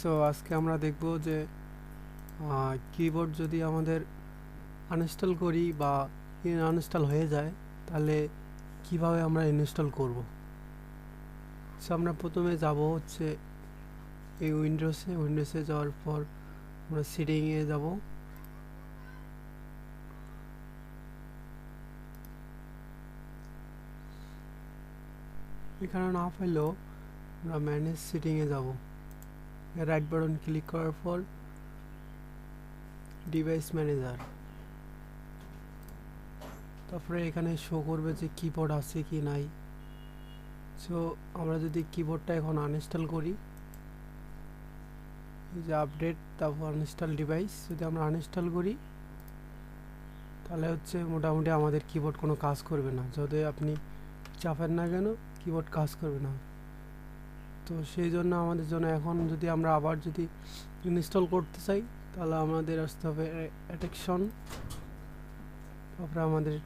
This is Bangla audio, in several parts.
সো আজকে আমরা দেখব যে কিবোর্ড যদি আমাদের আনইনস্টল করি বা আনইনস্টল হয়ে যায়, তাহলে কীভাবে আমরা ইনস্টল করব? সো আমরা প্রথমে যাব হচ্ছে এই উইন্ডোসে উইন্ডোসে যাওয়ার পর আমরা সিটিংয়ে যাব। এখানে না পেলেও আমরা ম্যানেজ সিটিংয়ে যাব। রাইট বাটন ক্লিক করার পর ডিভাইস ম্যানেজার তারপরে এখানে শো করবে যে কিবোর্ড আছে কি নাই। সো আমরা যদি কিবোর্ডটা এখন আনইনস্টল করি যে আপডেট তারপর আনইনস্টল ডিভাইস যদি আমরা আনইনস্টল করি, তাহলে হচ্ছে মোটামুটি আমাদের কিবোর্ড কোনো কাজ করবে না। যদি আপনি চাপেন না কেন কিবোর্ড কাজ করবে না। তো সেই জন্য আমাদের জন্য এখন যদি আমরা আবার যদি ইনস্টল করতে চাই, তাহলে আমাদের আসতে হবে অ্যাটেকশন তারপরে আমাদের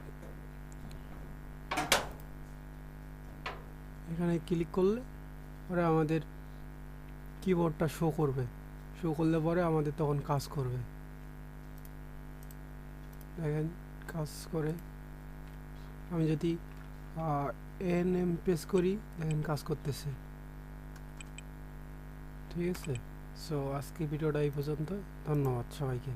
এখানে ক্লিক করলে পরে আমাদের কিবোর্ডটা শো করবে। শো করলে পরে আমাদের তখন কাজ করবে। দেখেন, কাজ করে। আমি যদি এন এম প্রেস করি, দেখেন কাজ করতেছে। ঠিক আছে সো আজকে ভিডিওটা এই পর্যন্ত ধন্যবাদ সবাইকে।